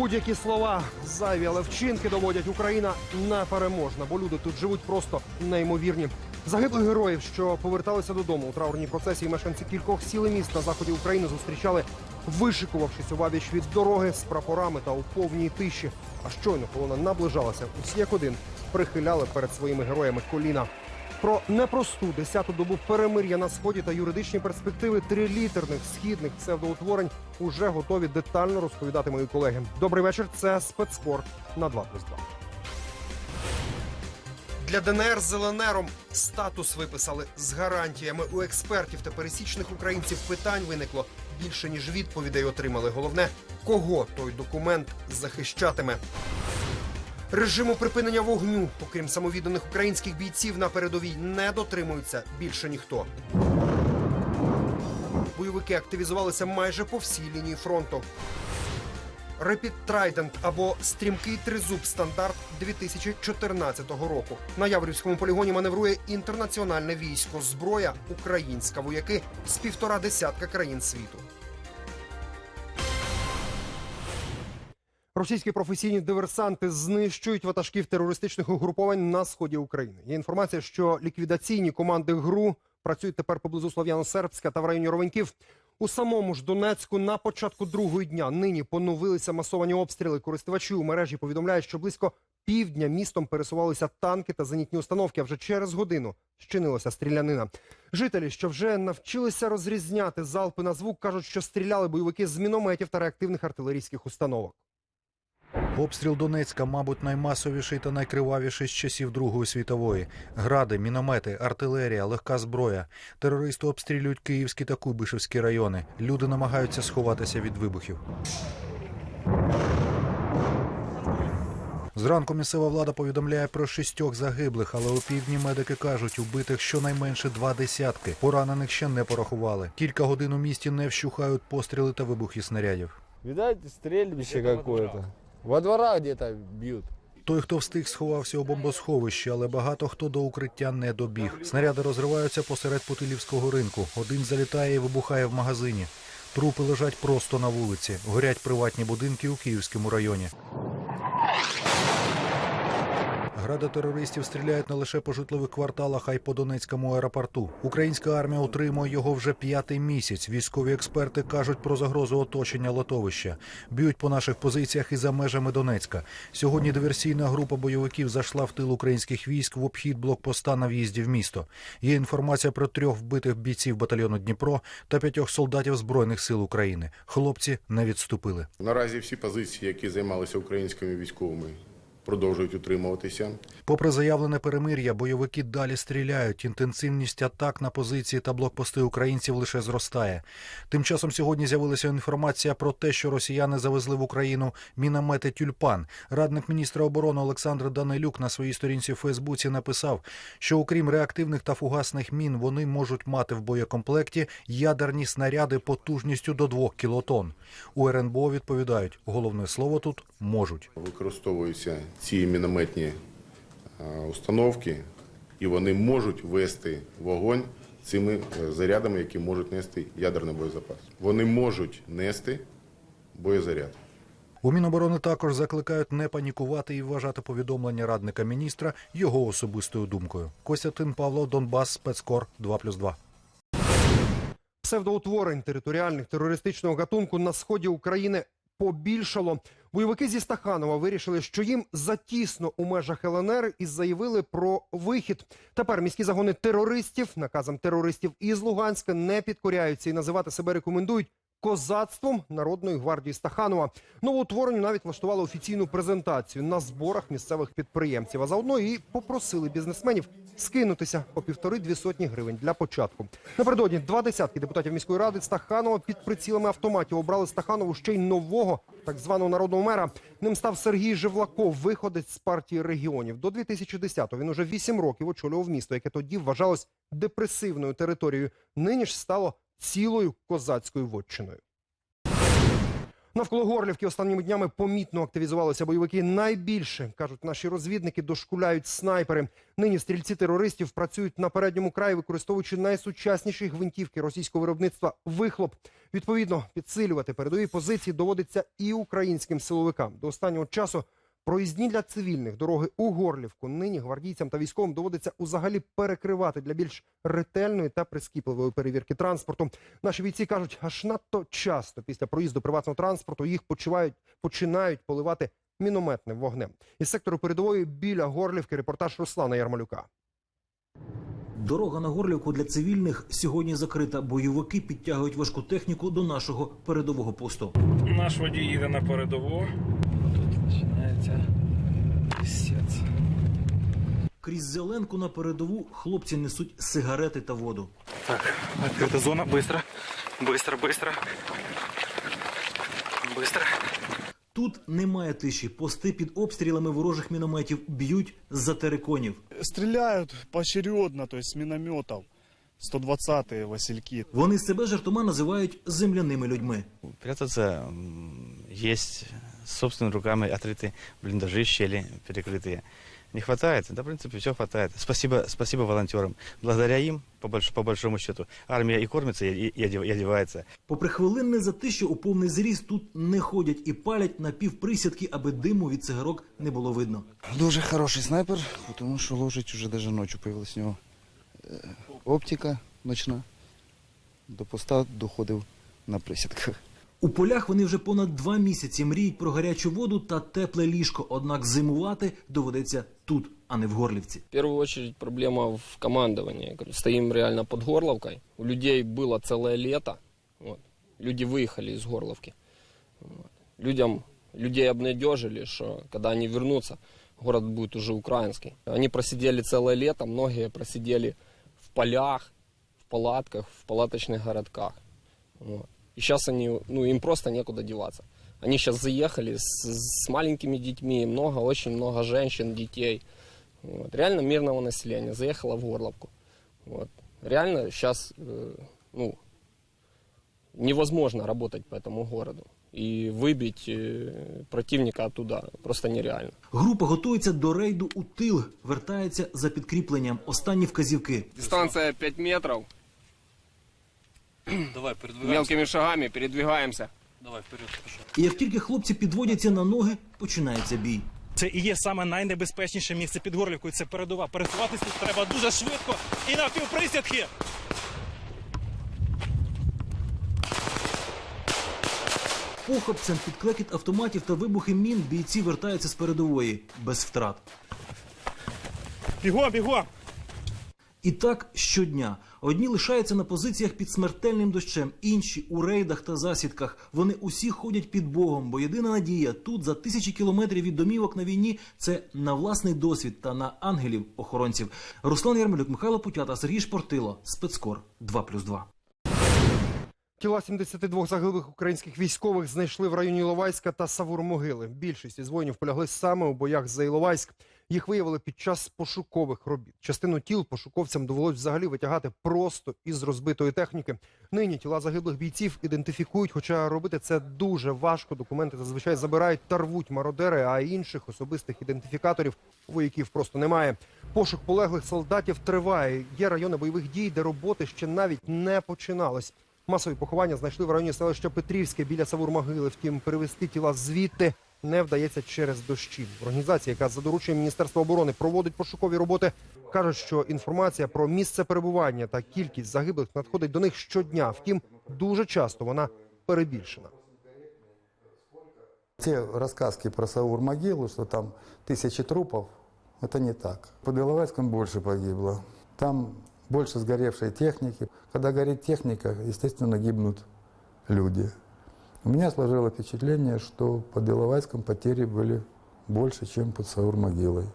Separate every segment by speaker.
Speaker 1: Коли будь-які слова зайві, але вчинки доводять Україна непереможна, бо люди тут живуть просто неймовірні. Загиблих героїв, що поверталися додому у траурній процесії, мешканці кількох сіл міст на заході України зустрічали, вишикувавшись у вабіч від дороги з прапорами та у повній тиші. А щойно колона наближалася, усі як один прихиляли перед своїми героями коліна. Про непросту десяту добу перемир'я на сході та юридичні перспективи трилітерних східних псевдоутворень уже готові детально розповідати мої колеги. Добрий вечір. Це спецспорт на 2+,2. Для ДНР з ЛНРом статус виписали з гарантіями. У експертів та пересічних українців питань виникло більше ніж відповідей отримали. Головне, кого той документ захищатиме. Режиму припинення вогню, окрім самовідданих українських бійців на передовій, не дотримується більше ніхто. Бойовики активізувалися майже по всій лінії фронту. Rapid Trident або стрімкий тризуб стандарт 2014 року. На Яворівському полігоні маневрує інтернаціональне військо. Зброя українська вояки з півтора десятка країн світу. Російські професійні диверсанти знищують ватажків терористичних угруповань на сході України. Є інформація, що ліквідаційні команди ГРУ працюють тепер поблизу Слов'яно-Сербська та в районі Ровеньків. У самому ж Донецьку на початку другого дня нині поновилися масовані обстріли. Користувачі у мережі повідомляють, що близько півдня містом пересувалися танки та зенітні установки. А вже через годину щинилася стрілянина. Жителі, що вже навчилися розрізняти залпи на звук, кажуть, що стріляли бойовики з мінометів та реактивних артилерійських установок.
Speaker 2: Обстріл Донецька, мабуть, наймасовіший та найкривавіший з часів Другої світової. Гради, міномети, артилерія, легка зброя. Терористи обстрілюють Київські та Куйбишевські райони. Люди намагаються сховатися від вибухів. Зранку місцева влада повідомляє про шістьох загиблих, але у півдні медики кажуть, убитих щонайменше два десятки. Поранених ще не порахували. Кілька годин у місті не вщухають постріли та вибухи снарядів.
Speaker 3: Видать, стрельбище какое-то. Во дворах где-то бьют.
Speaker 2: Той, хто встиг, сховався у бомбосховищі, але багато хто до укриття не добіг. Снаряди розриваються посеред Путилівського ринку. Один залітає і вибухає в магазині. Трупи лежать просто на вулиці. Горять приватні будинки у Київському районі. Гради терористів стріляють не лише по житлових кварталах, а й по Донецькому аеропорту. Українська армія утримує його вже п'ятий місяць. Військові експерти кажуть про загрозу оточення лотовища. Б'ють по наших позиціях і за межами Донецька. Сьогодні диверсійна група бойовиків зайшла в тил українських військ в обхід блокпоста на в'їзді в місто. Є інформація про трьох вбитих бійців батальйону Дніпро та п'ятьох солдатів збройних сил України. Хлопці не відступили.
Speaker 4: Наразі всі позиції, які займалися українськими військовими, продовжують утримуватися.
Speaker 2: Попри заявлене перемир'я, бойовики далі стріляють. Інтенсивність атак на позиції та блокпости українців лише зростає. Тим часом сьогодні з'явилася інформація про те, що росіяни завезли в Україну міномети тюльпан. Радник міністра оборони Олександр Данилюк на своїй сторінці в Фейсбуці написав, що окрім реактивних та фугасних мін, вони можуть мати в боєкомплекті ядерні снаряди потужністю до 2 кілотон. У РНБО відповідають, головне слово тут можуть.
Speaker 4: Використовуються ці мінометні е, установки, і вони можуть вести вогонь цими е, зарядами, які можуть нести ядерний боєзапас. Вони можуть нести боєзаряд.
Speaker 2: У Міноборони також закликають не панікувати і вважати повідомлення радника міністра його особистою думкою. Костянтин Павло, Донбас, спецкор 2+,2.
Speaker 1: Псевдоутворень територіальних терористичного гатунку на сході України побільшало. Бойовики зі Стаханова вирішили, що їм затісно у межах ЛНР і заявили про вихід. Тепер міські загони терористів наказом терористів із Луганська не підкоряються і називати себе рекомендують козацтвом Народної гвардії Стаханова. Новоутворенню навіть влаштували офіційну презентацію на зборах місцевих підприємців. А заодно і попросили бізнесменів скинутися по півтори-дві сотні гривень для початку. Напередодні два десятки депутатів міської ради Стаханова під прицілами автоматів обрали Стаханову ще й нового так званого народного мера. Ним став Сергій Живлаков, виходець з партії регіонів. До 2010-го він уже вісім років очолював місто, яке тоді вважалось депресивною територією. Нині ж стало цілою козацькою вотчиною. Навколо Горлівки останніми днями помітно активізувалися бойовики. Найбільше кажуть наші розвідники, дошкуляють снайпери. Нині стрільці терористів працюють на передньому краї, використовуючи найсучасніші гвинтівки російського виробництва вихлоп. Відповідно, підсилювати передові позиції доводиться і українським силовикам. До останнього часу проїзні для цивільних дороги у Горлівку нині гвардійцям та військовим доводиться узагалі перекривати для більш ретельної та прискіпливої перевірки транспорту. Наші бійці кажуть, аж надто часто після проїзду приватного транспорту їх почувають, починають поливати мінометним вогнем. Із сектору передової біля Горлівки репортаж Руслана Ярмалюка.
Speaker 5: Дорога на Горлівку для цивільних сьогодні закрита. Бойовики підтягують важку техніку до нашого передового посту.
Speaker 6: Наш водій їде на передову Тут починається пісець.
Speaker 5: Крізь зеленку на передову хлопці несуть сигарети та воду.
Speaker 6: Так, відкрита зона, быстро. Быстро, быстро. Быстро.
Speaker 5: Тут немає тиші. Пости під обстрілами ворожих мінометів б'ють з-за териконів.
Speaker 7: Стреляют поочередно, то есть с минометов. 120-е Васильки.
Speaker 5: Вони себе жартома називають земляними людьми.
Speaker 8: Прятаться м, есть собственными руками отрыты блиндажи, щели перекрытые. Не хватает? Да, в принципе, все хватает. Спасибо, спасибо волонтерам. Благодаря им, по, больш- по большому счету, армия и кормится, и, и одев- и одевается.
Speaker 5: Попри хвилинне затище у повний зріст тут не ходять і палять напівприсядки, аби диму від цигарок не було видно.
Speaker 9: Дуже хороший снайпер, тому що ложить уже даже ночі появилась у нього е, оптика ночна. До поста доходив на присідках.
Speaker 5: У полях вони вже понад два місяці мріють про гарячу воду та тепле ліжко. Однак зимувати доведеться тут, а не в Горлівці.
Speaker 10: В первую очередь проблема в командовании. Я говорю, стоим реально под Горловкой. У людей было целое лето. Вот. Люди выехали из Горловки. Вот. Людям, людей обнадежили, что когда они вернутся, город будет уже украинский. Они просидели целое лето, многие просидели в полях, в палатках, в палаточных городках. Вот. И сейчас они, ну, им просто некуда деваться. Они сейчас заехали с, с маленькими детьми, много, очень много женщин, детей. Вот. Реально мирного населения заехала в Горловку. Вот. Реально сейчас ну, невозможно работать по этому городу. И выбить э, противника оттуда просто нереально.
Speaker 5: Група готується до рейду у тил, вертається за підкріпленням. Останні вказівки.
Speaker 10: Дистанция 5 метров.
Speaker 6: Давай, передвигаємося.
Speaker 10: Мелкими шагами передвигаемся.
Speaker 6: Давай, вперед. пішов.
Speaker 5: І як тільки хлопці підводяться на ноги, починається бій.
Speaker 6: Це і є саме найнебезпечніше місце під Горлівкою. Це передова. Пересуватися тут треба дуже швидко і на півприсядки.
Speaker 5: Похопцем під клекіт автоматів та вибухи мін бійці вертаються з передової без втрат.
Speaker 6: Бігом, бігом.
Speaker 5: І так щодня. Одні лишаються на позиціях під смертельним дощем, інші у рейдах та засідках. Вони усі ходять під Богом, бо єдина надія тут за тисячі кілометрів від домівок на війні це на власний досвід та на ангелів охоронців. Руслан Ярмолюк, Михайло Путята, Сергій Шпортило, спецкор 2+,2.
Speaker 1: Тіла 72 загиблих українських військових знайшли в районі Іловайська та Савур-Могили. Більшість із воїнів полягли саме у боях за Іловайськ. Їх виявили під час пошукових робіт. Частину тіл пошуковцям довелось взагалі витягати просто із розбитої техніки. Нині тіла загиблих бійців ідентифікують, хоча робити це дуже важко. Документи зазвичай забирають та рвуть мародери, а інших особистих ідентифікаторів вояків просто немає. Пошук полеглих солдатів триває. Є райони бойових дій, де роботи ще навіть не починалось. Масові поховання знайшли в районі селища Петрівське біля Савур-Могили. Втім, перевести тіла звідти не вдається через дощі. Організація, яка за дорученням Міністерства оборони проводить пошукові роботи, каже, що інформація про місце перебування та кількість загиблих надходить до них щодня. Втім, дуже часто вона перебільшена.
Speaker 11: Те рассказки про Саур-могилу, там тысячи трупов, это не так. Под Иловайском больше погибло. Там больше сгоревшей техники. Когда горит техника, естественно, гибнут люди. У меня сложилось впечатление, что под Иловайском потери были больше, чем под Саур-могилой.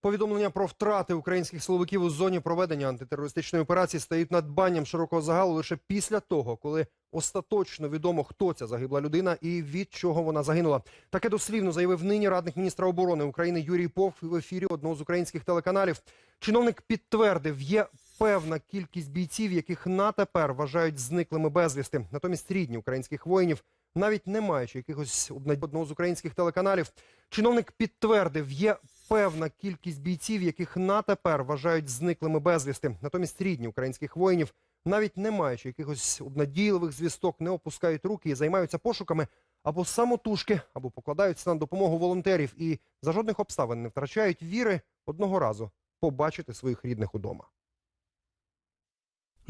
Speaker 1: Повідомлення про втрати українських силовиків у зоні проведення антитерористичної операції стають надбанням широкого загалу лише після того, коли остаточно відомо, хто ця загибла людина і від чого вона загинула. Таке дослівно заявив нині радник міністра оборони України Юрій Пов в ефірі одного з українських телеканалів. Чиновник підтвердив, є певна кількість бійців, яких на тепер вважають зниклими безвісти. Натомість рідні українських воїнів, навіть не маючи якихось одного з українських телеканалів, чиновник підтвердив, є певна кількість бійців, яких на тепер вважають зниклими безвісти. Натомість рідні українських воїнів, навіть не маючи якихось обнадійливих звісток, не опускають руки і займаються пошуками або самотужки, або покладаються на допомогу волонтерів і за жодних обставин не втрачають віри одного разу побачити своїх рідних удома.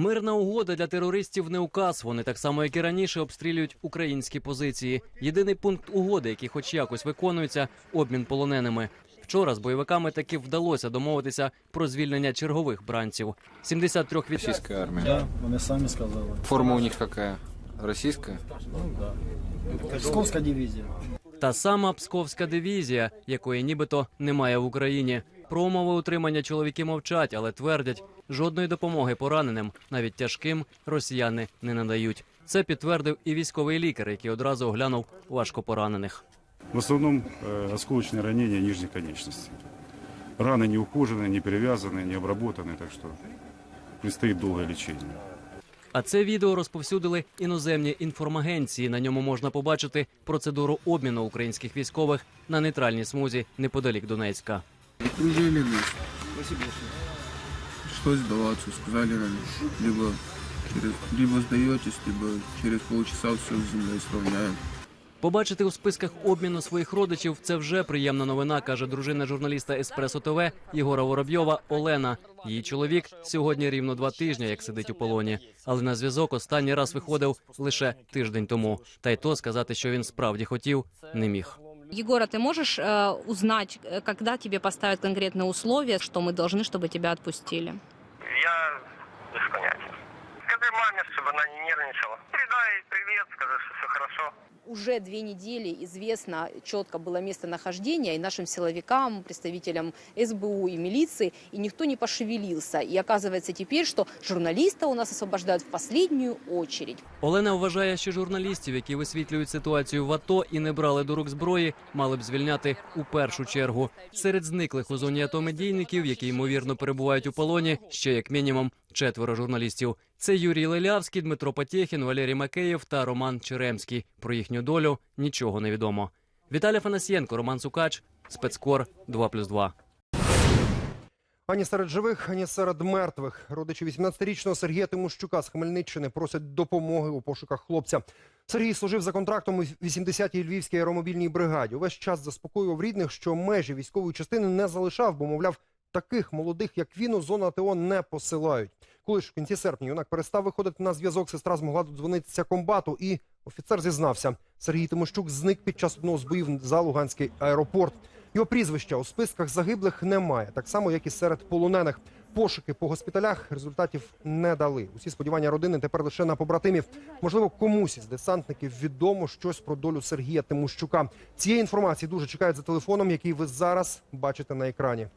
Speaker 12: Мирна угода для терористів не указ. Вони так само, як і раніше, обстрілюють українські позиції. Єдиний пункт угоди, який хоч якось виконується, обмін полоненими. Вчора з бойовиками таки вдалося домовитися про звільнення чергових бранців. 73 від...
Speaker 13: Российская армия.
Speaker 7: Вони самі сказали.
Speaker 13: Форма у них какая? Российская?
Speaker 7: Псковська дивізія.
Speaker 12: Та сама Псковська дивізія, якої нібито немає в Україні. Про умови утримання чоловіки мовчать, але твердять, жодної допомоги пораненим, навіть тяжким, росіяни не надають. Це підтвердив і військовий лікар, який одразу оглянув важко поранених.
Speaker 14: В основном э, осколочные ранения нижней конечности. Раны не ухоженные, не перевязаны, не обработаны, так что предстоит долгое лечение.
Speaker 12: А це відео розповсюдили іноземні інформагенції. На ньому можна побачити процедуру обміну українських військових на нейтральній смузі неподалік Донецька.
Speaker 13: Окружили нас. Пришлось сдаваться, сказали нам, либо, через, либо сдаетесь, либо через полчаса все с землей сравняем.
Speaker 12: Побачити у списках обміну своїх родичів це вже приємна новина, каже дружина журналіста Еспресо ТВ Єгора Воробйова Олена. Її чоловік сьогодні рівно два тижні, як сидить у полоні. Але на зв'язок останній раз виходив лише тиждень тому. Та й то сказати, що він справді хотів, не міг.
Speaker 15: Егора, ты можешь э, узнать, э, когда тебе поставят конкретные условия, что мы должны, чтобы тебя отпустили?
Speaker 16: Я без понятия. Скажи маме, чтобы она не нервничала. Передай привет, скажи, что все хорошо.
Speaker 15: Уже две недели известно четко было местонахождение и нашим силовикам, представителям СБУ и милиции, и никто не пошевелился. И оказывается теперь, что журналиста у нас освобождают в последнюю очередь.
Speaker 12: Олена вважає, що журналістів, які висвітлюють ситуацію в АТО і не брали до рук зброї, мали б звільняти у першу чергу. Серед зниклих у зоні АТО медійників, які ймовірно перебувають у полоні, ще як мінімум четверо журналістів. Це Юрій Лелявський, Дмитро Потєхін, Валерій Макеєв та Роман Черемський. Про їхню долю нічого не відомо. Віталій Фанасієнко, Роман Сукач, спецкор 2+,2.
Speaker 1: Ані серед живих, ані серед мертвих. Родичі 18-річного Сергія Тимощука з Хмельниччини просять допомоги у пошуках хлопця. Сергій служив за контрактом у 80-й Львівській аеромобільній бригаді. Увесь час заспокоював рідних, що межі військової частини не залишав, бо, мовляв, таких молодих, як він, у зону АТО не посилають. Коли ж в кінці серпня юнак перестав виходити на зв'язок, сестра змогла додзвонитися комбату, і офіцер зізнався, Сергій Тимощук зник під час одного з боїв за Луганський аеропорт. Його прізвища у списках загиблих немає, так само як і серед полонених. Пошуки по госпіталях результатів не дали. Усі сподівання родини тепер лише на побратимів. Можливо, комусь із десантників відомо щось про долю Сергія Тимощука. Цієї інформації дуже чекають за телефоном, який ви зараз бачите на екрані.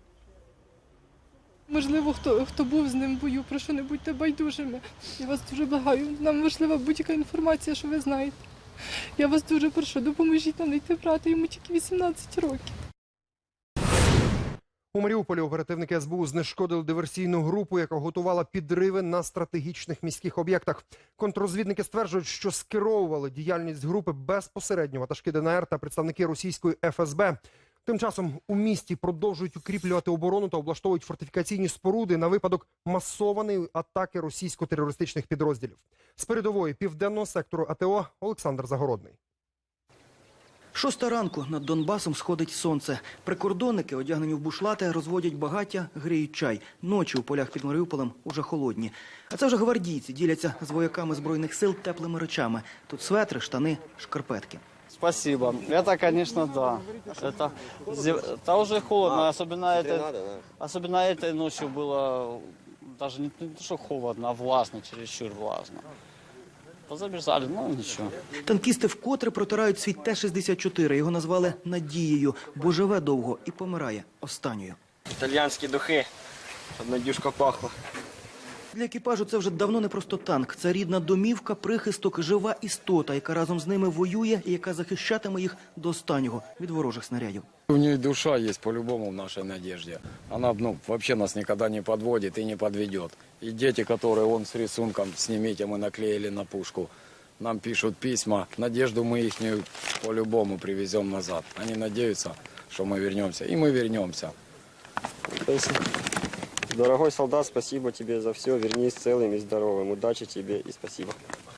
Speaker 17: Можливо, хто, хто був з ним в бою, прошу не будьте байдужими. Я вас дуже благаю. Нам важлива будь-яка інформація, що ви знаєте. Я вас дуже прошу, допоможіть нам знайти брата, йому тільки 18 років.
Speaker 1: У Маріуполі оперативники СБУ знешкодили диверсійну групу, яка готувала підриви на стратегічних міських об'єктах. Контррозвідники стверджують, що скеровували діяльність групи безпосередньо ватажки ДНР та представники російської ФСБ. Тим часом у місті продовжують укріплювати оборону та облаштовують фортифікаційні споруди на випадок масованої атаки російсько-терористичних підрозділів. З передової південного сектору АТО Олександр Загородний.
Speaker 18: Шоста ранку над Донбасом сходить сонце. Прикордонники, одягнені в бушлати, розводять багаття, гріють чай. Ночі у полях під Маріуполем уже холодні. А це вже гвардійці діляться з вояками збройних сил теплими речами. Тут светри, штани, шкарпетки.
Speaker 19: Спасибо. Это, конечно, да. Это, зе- это уже холодно, особенно, это, особенно этой ночью было даже не, не то, что холодно, а влажно, чересчур влажно. Позабежали, ну ничего.
Speaker 18: Танкісти вкотре протирають свій Т-64. Його назвали Надією, бо живе довго і помирає останньою.
Speaker 20: Італіянські духи, щоб Надюшка пахла.
Speaker 18: Для екіпажу це вже давно не просто танк. Це рідна домівка, прихисток, жива істота, яка разом з ними воює і яка захищатиме їх до останнього від ворожих снарядів.
Speaker 20: У нее душа есть по-любому в нашей надежде. Она ну, вообще нас никогда не подводит и не подведет. И дети, которые он с рисунком «Снимите», мы наклеили на пушку, нам пишут письма. Надежду мы их по-любому привезем назад. Они надеются, что мы вернемся. И мы вернемся.
Speaker 21: Дорогой солдат, спасибо тебе за все. Вернись целым и здоровым. Удачи тебе и спасибо.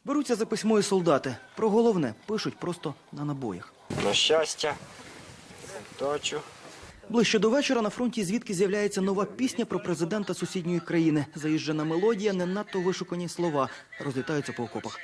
Speaker 18: Беруться за письмо і солдати. Про головне пишуть просто на набоях.
Speaker 21: На щастя, удачу.
Speaker 18: Ближче до вечора на фронті звідки з'являється нова пісня про президента сусідньої країни. Заїжджена мелодія, не надто вишукані слова розлітаються по окопах.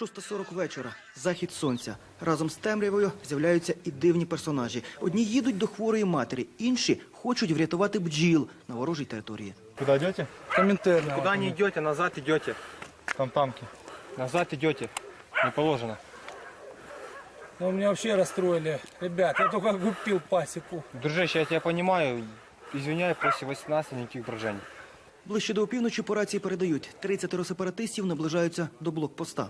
Speaker 18: 6.40 вечора. Захід сонця. Разом з темрявою з'являються і дивні персонажі. Одні їдуть до хворої матері, інші хочуть врятувати бджіл на ворожій території.
Speaker 22: Куда идете? Комментарий.
Speaker 23: Куда не идете, назад идете.
Speaker 22: Там танки.
Speaker 23: Назад идете. Не положено.
Speaker 22: Ну, меня вообще расстроили. Ребят, я только купил пасеку.
Speaker 23: Дружище, я тебя понимаю. Извиняй, после 18 никаких выражений.
Speaker 18: Ближче до опівночі по рації передають. 30 сепаратистів наближаються до блокпоста.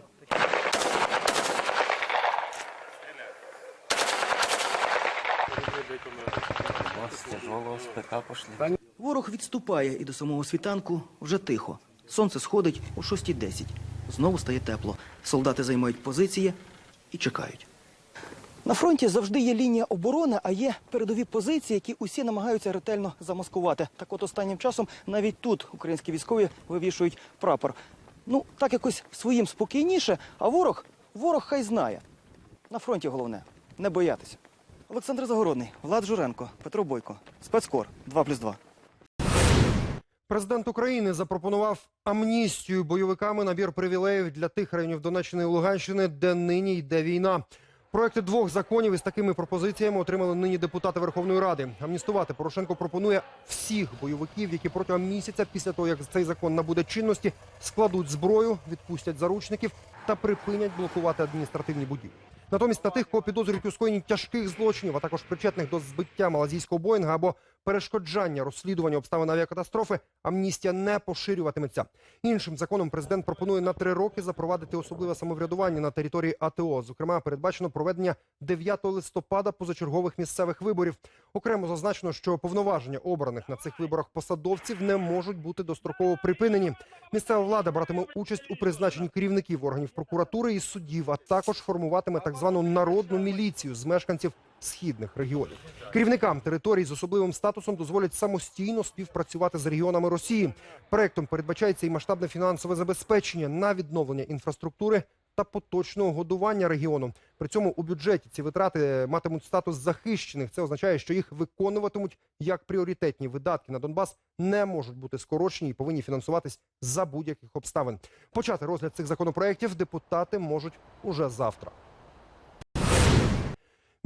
Speaker 18: Ворог відступає і до самого світанку вже тихо. Сонце сходить о 6.10. Знову стає тепло. Солдати займають позиції і чекають. На фронті завжди є лінія оборони, а є передові позиції, які усі намагаються ретельно замаскувати. Так от останнім часом навіть тут українські військові вивішують прапор. Ну, так якось своїм спокійніше, а ворог, ворог хай знає. На фронті головне не боятися. Олександр Загородний, Влад Журенко, Петро Бойко, спецкор 2+,2.
Speaker 1: Президент України запропонував амністію бойовиками набір привілеїв для тих районів Донеччини і Луганщини, де нині йде війна. Проекти двох законів із такими пропозиціями отримали нині депутати Верховної Ради. Амністувати Порошенко пропонує всіх бойовиків, які протягом місяця після того, як цей закон набуде чинності, складуть зброю, відпустять заручників та припинять блокувати адміністративні будівлі. Натомість на тих, кого підозрюють у скоєнні тяжких злочинів, а також причетних до збиття малазійського Боїнга або перешкоджання розслідування обставин авіакатастрофи, амністія не поширюватиметься. Іншим законом президент пропонує на три роки запровадити особливе самоврядування на території АТО. Зокрема, передбачено проведення 9 листопада позачергових місцевих виборів. Окремо зазначено, що повноваження обраних на цих виборах посадовців не можуть бути достроково припинені. Місцева влада братиме участь у призначенні керівників органів прокуратури і суддів, а також формуватиме так звану народну міліцію з мешканців східних регіонів. Керівникам територій з особливим статусом дозволять самостійно співпрацювати з регіонами Росії. Проектом передбачається і масштабне фінансове забезпечення на відновлення інфраструктури та поточного годування регіону. При цьому у бюджеті ці витрати матимуть статус захищених. Це означає, що їх виконуватимуть як пріоритетні видатки на Донбас не можуть бути скорочені і повинні фінансуватись за будь-яких обставин. Почати розгляд цих законопроєктів депутати можуть уже завтра.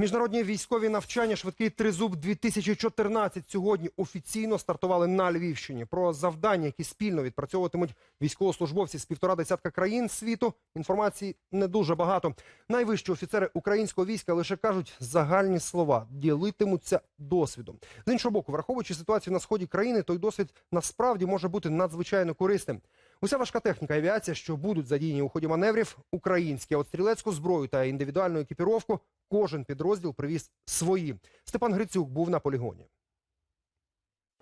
Speaker 1: Міжнародні військові навчання швидкий тризуб 2014 сьогодні офіційно стартували на Львівщині. Про завдання, які спільно відпрацьовуватимуть військовослужбовці з півтора десятка країн світу. Інформації не дуже багато. Найвищі офіцери українського війська лише кажуть загальні слова, ділитимуться досвідом. З іншого боку, враховуючи ситуацію на сході країни, той досвід насправді може бути надзвичайно корисним. Уся важка техніка авіація, що будуть задіяні у ході маневрів, українські, а от стрілецьку зброю та індивідуальну екіпіровку, кожен підрозділ привіз свої. Степан Грицюк був на полігоні.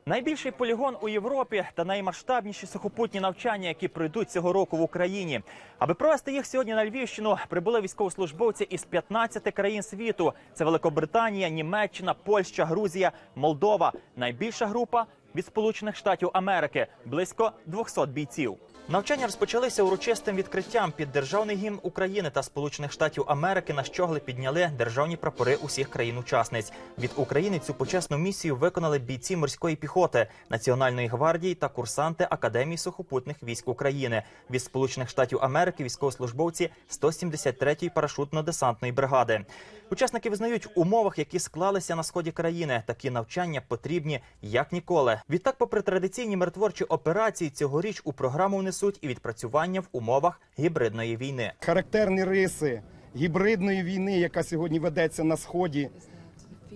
Speaker 24: Найбільший полігон у Європі та наймасштабніші сухопутні навчання, які пройдуть цього року в Україні. Аби провести їх сьогодні на Львівщину, прибули військовослужбовці із 15 країн світу: це Великобританія, Німеччина, Польща, Грузія, Молдова. Найбільша група від Сполучених Штатів Америки близько 200 бійців. Навчання розпочалися урочистим відкриттям під державний гімн України та Сполучених Штатів Америки. На щогли підняли державні прапори усіх країн-учасниць. Від України цю почесну місію виконали бійці морської піхоти, Національної гвардії та курсанти Академії сухопутних військ України. Від Сполучених Штатів Америки військовослужбовці 173-ї парашутно-десантної бригади. Учасники визнають, умовах, які склалися на сході країни, такі навчання потрібні як ніколи. Відтак, попри традиційні миротворчі операції, цьогоріч у програму внесуть і відпрацювання в умовах гібридної війни.
Speaker 25: Характерні риси гібридної війни, яка сьогодні ведеться на сході,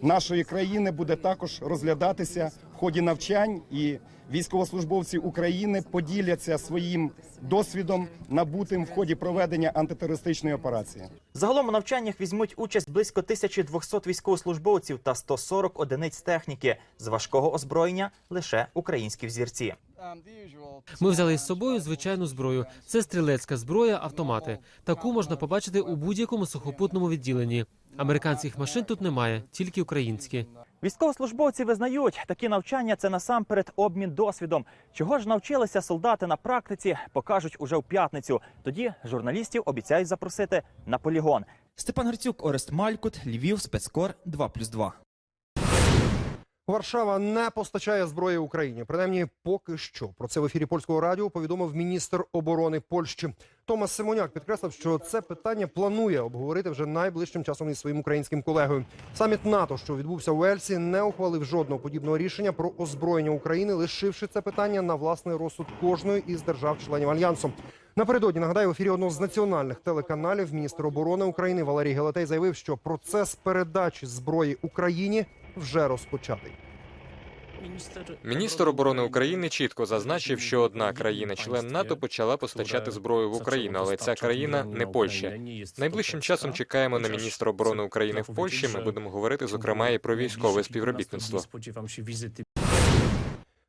Speaker 26: нашої країни буде також розглядатися в ході навчань, і військовослужбовці України поділяться своїм досвідом, набутим в ході проведення антитерористичної операції.
Speaker 24: Загалом у навчаннях візьмуть участь близько 1200 військовослужбовців та 140 одиниць техніки. З важкого озброєння лише українські взірці.
Speaker 27: Ми взяли із собою звичайну зброю. Це стрілецька зброя, автомати. Таку можна побачити у будь-якому сухопутному відділенні. Американських машин тут немає, тільки українські.
Speaker 24: Військовослужбовці визнають, такі навчання це насамперед обмін досвідом. Чого ж навчилися солдати на практиці, покажуть уже в п'ятницю. Тоді журналістів обіцяють запросити на полігон.
Speaker 28: Степан Грицюк, Орест Малькут, Львів, спецкор 2+,2.
Speaker 1: Варшава не постачає зброї Україні, принаймні поки що. Про це в ефірі польського радіо повідомив міністр оборони Польщі. Томас Симоняк підкреслив, що це питання планує обговорити вже найближчим часом із своїм українським колегою. Саміт НАТО, що відбувся у Ельсі, не ухвалив жодного подібного рішення про озброєння України, лишивши це питання на власний розсуд кожної із держав-членів альянсу. Напередодні нагадаю, в ефірі одного з національних телеканалів міністр оборони України Валерій Гелетей заявив, що процес передачі зброї Україні вже розпочатий.
Speaker 29: Міністр оборони України чітко зазначив, що одна країна-член НАТО почала постачати зброю в Україну, але ця країна не Польща. Найближчим часом чекаємо на міністра оборони України в Польщі. Ми будемо говорити зокрема і про військове співробітництво.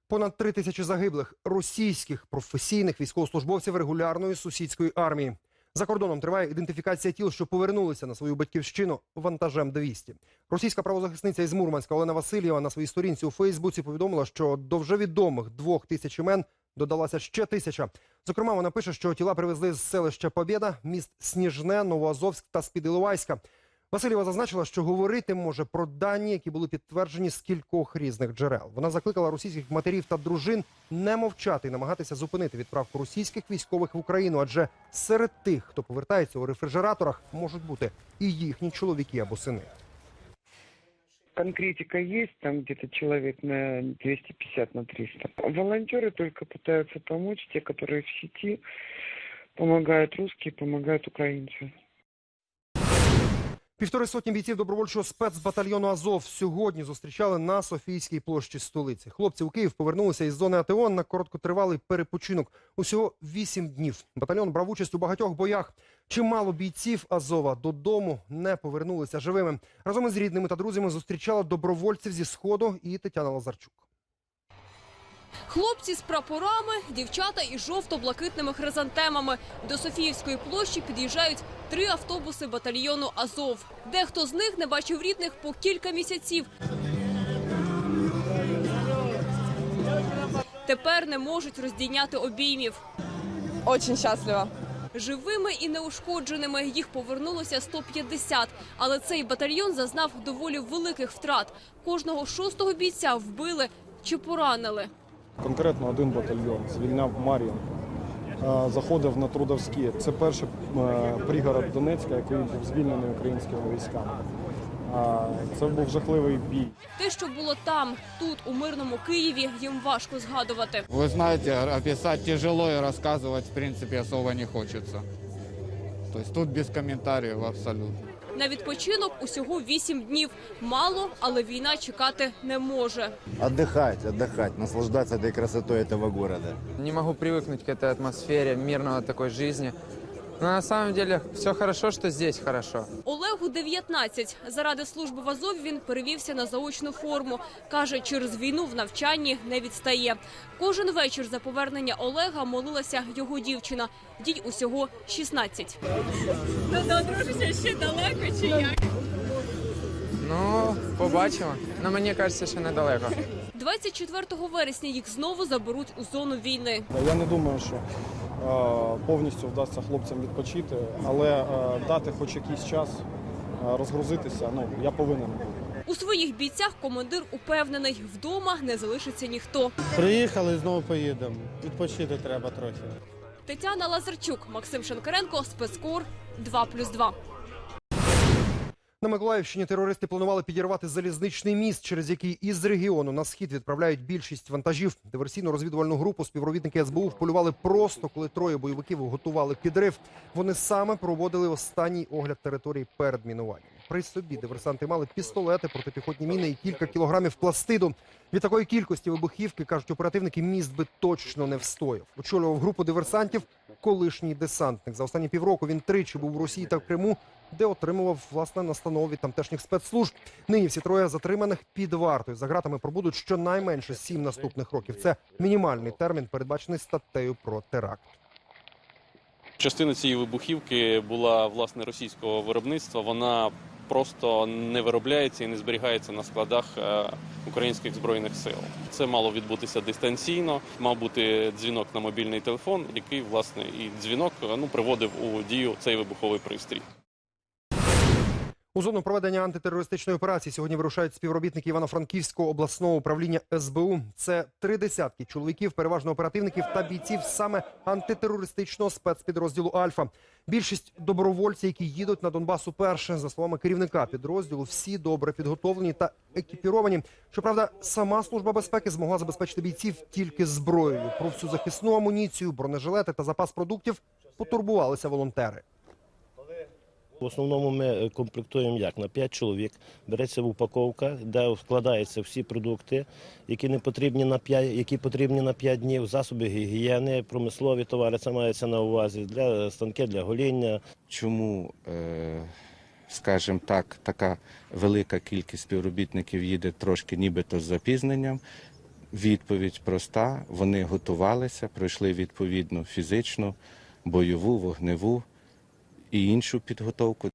Speaker 1: Понад три тисячі загиблих російських професійних військовослужбовців регулярної сусідської армії. За кордоном триває ідентифікація тіл, що повернулися на свою батьківщину вантажем 200. Російська правозахисниця із Мурманська Олена Васильєва на своїй сторінці у Фейсбуці повідомила, що до вже відомих двох тисяч імен додалася ще тисяча. Зокрема, вона пише, що тіла привезли з селища Побєда, міст Сніжне, Новоазовськ та Спід-Іловайська. Васильєва зазначила, що говорити може про дані, які були підтверджені з кількох різних джерел. Вона закликала російських матерів та дружин не мовчати і намагатися зупинити відправку російських військових в Україну, адже серед тих, хто повертається у рефрижераторах, можуть бути і їхні чоловіки або сини.
Speaker 25: Конкретика есть, там где-то человек на 250 на 300. Волонтеры только пытаются помочь, те, которые в сети, помогают русские, помогают украинцы.
Speaker 1: Півтори сотні бійців добровольчого спецбатальйону Азов сьогодні зустрічали на Софійській площі столиці. Хлопці у Київ повернулися із зони АТО на короткотривалий перепочинок. Усього вісім днів. Батальйон брав участь у багатьох боях. Чимало бійців Азова додому не повернулися живими. Разом із рідними та друзями зустрічала добровольців зі сходу і Тетяна Лазарчук.
Speaker 30: Хлопці з прапорами, дівчата із жовто-блакитними хризантемами. До Софіївської площі під'їжджають три автобуси батальйону Азов. Дехто з них не бачив рідних по кілька місяців. Тепер не можуть роздійняти обіймів.
Speaker 31: Очень счастлива.
Speaker 30: Живими і неушкодженими їх повернулося 150, але цей батальйон зазнав доволі великих втрат. Кожного шостого бійця вбили чи поранили.
Speaker 32: Конкретно один батальйон звільняв Мар'їн, е, заходив на Трудовські. Це перший е, пригород Донецька, який був звільнений українськими військами. Це був жахливий бій.
Speaker 30: Те, що було там, тут, у мирному Києві, їм важко згадувати.
Speaker 33: Вы знаете, описать тяжело и рассказывать, в принципе, особо не хочется. То есть тут без комментариев абсолютно.
Speaker 30: На відпочинок усього вісім днів. Мало, але війна чекати не може.
Speaker 34: Отдыхать, отдыхать, наслаждаться этой красотой этого города.
Speaker 35: Не могу привыкнуть к этой атмосфере мирного такой жизни. Но на самом деле все хорошо, что здесь хорошо.
Speaker 30: Олегу 19. Заради служби в Азові він перевівся на заочну форму. Каже, через війну в навчанні не відстає. Кожен вечір за повернення Олега молилася його дівчина. Дій усього 16. Ну, одружишся ще далеко чи як?
Speaker 35: Ну, побачимо. Ну, мені кажеться, що недалеко.
Speaker 30: 24 вересня їх знову заберуть у зону війни.
Speaker 32: Я не думаю, що повністю вдасться хлопцям відпочити, але е, дати хоч якийсь час е, розгрузитися, ну, я повинен.
Speaker 30: У своїх бійцях командир упевнений, вдома не залишиться ніхто.
Speaker 36: Приїхали знову поїдемо. Відпочити треба трохи.
Speaker 30: Тетяна Лазарчук, Максим Шенкаренко, спецкор 2+,2.
Speaker 1: На Миколаївщині терористи планували підірвати залізничний міст, через який із регіону на схід відправляють більшість вантажів. Диверсійно-розвідувальну групу співробітники СБУ вполювали просто, коли троє бойовиків готували підрив. Вони саме проводили останній огляд території перед мінуванням. при собі. Диверсанти мали пістолети, протипіхотні міни і кілька кілограмів пластиду. Від такої кількості вибухівки кажуть оперативники, міст би точно не встояв. Очолював групу диверсантів колишній десантник. За останні півроку він тричі був у Росії та в Криму, де отримував власне настанову від тамтешніх спецслужб. Нині всі троє затриманих під вартою. За ґратами пробудуть щонайменше сім наступних років. Це мінімальний термін, передбачений статтею про теракт.
Speaker 37: Частина цієї вибухівки була власне російського виробництва. Вона просто не виробляється і не зберігається на складах е, українських збройних сил. Це мало відбутися дистанційно. Мав бути дзвінок на мобільний телефон, який власне і дзвінок е, ну приводив у дію цей вибуховий пристрій.
Speaker 1: У зону проведення антитерористичної операції сьогодні вирушають співробітники Івано-Франківського обласного управління СБУ. Це три десятки чоловіків, переважно оперативників та бійців саме антитерористичного спецпідрозділу Альфа. Більшість добровольців, які їдуть на Донбас уперше, за словами керівника підрозділу, всі добре підготовлені та екіпіровані. Щоправда, сама служба безпеки змогла забезпечити бійців тільки зброєю. Про всю захисну амуніцію, бронежилети та запас продуктів потурбувалися волонтери.
Speaker 38: В основному ми е, комплектуємо як на 5 чоловік. Береться в упаковка, де вкладаються всі продукти, які не потрібні на 5, які потрібні на 5 днів, засоби гігієни, промислові товари. Це мається на увазі для станки для гоління.
Speaker 39: Чому, е, скажімо так, така велика кількість співробітників їде трошки нібито з запізненням? Відповідь проста: вони готувалися, пройшли відповідну фізичну, бойову, вогневу і іншу підготовку.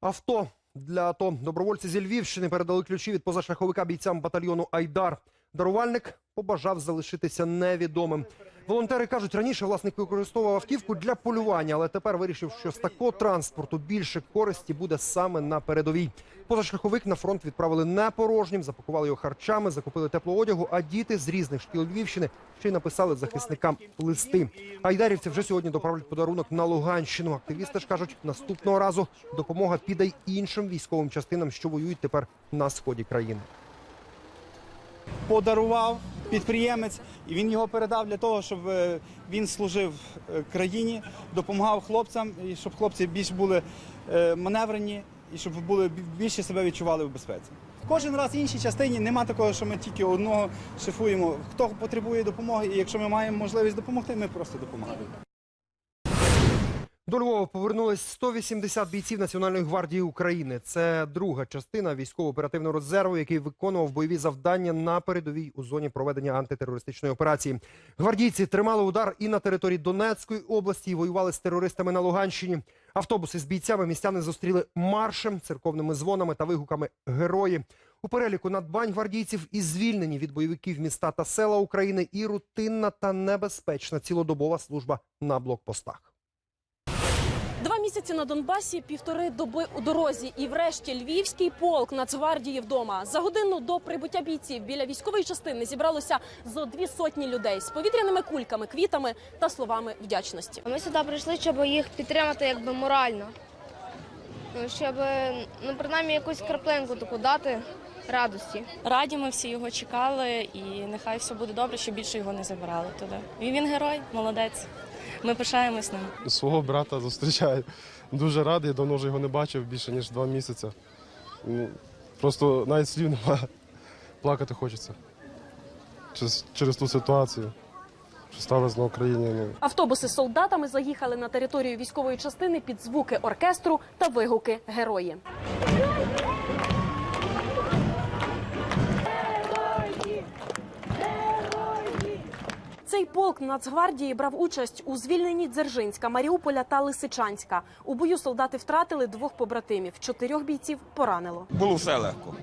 Speaker 1: Авто для АТО добровольці зі Львівщини передали ключі від позашляховика бійцям батальйону Айдар. Дарувальник побажав залишитися невідомим. Волонтери кажуть, раніше власник використовував автівку для полювання, але тепер вирішив, що з такого транспорту більше користі буде саме на передовій. Позашляховик на фронт відправили не порожнім, запакували його харчами, закупили теплого одягу. А діти з різних шкіл Львівщини ще й написали захисникам листи. Айдарівці вже сьогодні доправлять подарунок на Луганщину. Активісти ж кажуть, наступного разу допомога піде й іншим військовим частинам, що воюють тепер на сході країни.
Speaker 40: Подарував підприємець, і він його передав для того, щоб е, він служив е, країні, допомагав хлопцям, і щоб хлопці більш були е, маневрені і щоб були більше себе відчували в безпеці. Кожен раз в іншій частині нема такого, що ми тільки одного шифуємо. Хто потребує допомоги, і якщо ми маємо можливість допомогти, ми просто допомагаємо.
Speaker 1: До Львова повернулись 180 бійців Національної гвардії України. Це друга частина військово-оперативного резерву, який виконував бойові завдання на передовій у зоні проведення антитерористичної операції. Гвардійці тримали удар і на території Донецької області, і воювали з терористами на Луганщині. Автобуси з бійцями містяни зустріли маршем, церковними дзвонами та вигуками Герої. У переліку надбань гвардійців і звільнені від бойовиків міста та села України, і рутинна та небезпечна цілодобова служба на блокпостах.
Speaker 41: Місяці на Донбасі, півтори доби у дорозі, і врешті львівський полк Нацгвардії вдома. За годину до прибуття бійців біля військової частини зібралося зо дві сотні людей з повітряними кульками, квітами та словами вдячності.
Speaker 42: Ми сюди прийшли, щоб їх підтримати якби морально. Ну, Щоб ну, принаймні якусь краплинку таку дати радості.
Speaker 25: Раді ми всі його чекали, і нехай все буде добре, щоб більше його не забирали туди. Він, він герой, молодець. Ми пишаємось ним.
Speaker 32: Свого брата зустрічаю. Дуже радий, давно вже його не бачив більше ніж два місяці. Ну, Просто навіть слів немає. Плакати хочеться через, через ту ситуацію, що сталося на Україні. Ну.
Speaker 41: Автобуси з солдатами заїхали на територію військової частини під звуки оркестру та вигуки герої. Цей полк Нацгвардії брав участь у звільненні Дзержинська, Маріуполя та Лисичанська. У бою солдати втратили двох побратимів. Чотирьох бійців поранило.
Speaker 43: Було все легко.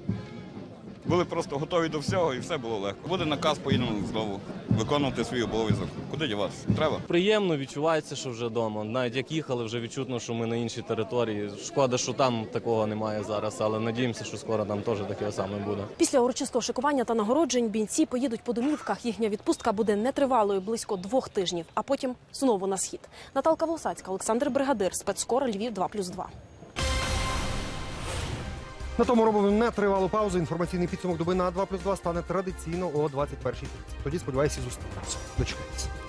Speaker 43: Були просто готові до всього і все було легко. Буде наказ, поїдемо знову виконувати свій обов'язок. Куди діватися? Треба.
Speaker 44: Приємно відчувається, що вже вдома. Навіть як їхали, вже відчутно, що ми на іншій території. Шкода, що там такого немає зараз, але надіємося, що скоро там теж таке саме буде.
Speaker 41: Після урочистого шикування та нагороджень бійці поїдуть по домівках. Їхня відпустка буде нетривалою близько двох тижнів, а потім знову на схід. Наталка Волосацька, Олександр Бригадир, спецкор Львів 2+,2.
Speaker 1: На тому робимо нетривалу паузу. Інформаційний підсумок доби на 2 плюс 2 стане традиційно о 21.30. Тоді, сподіваюся, зустрінемося. Дочекайтеся.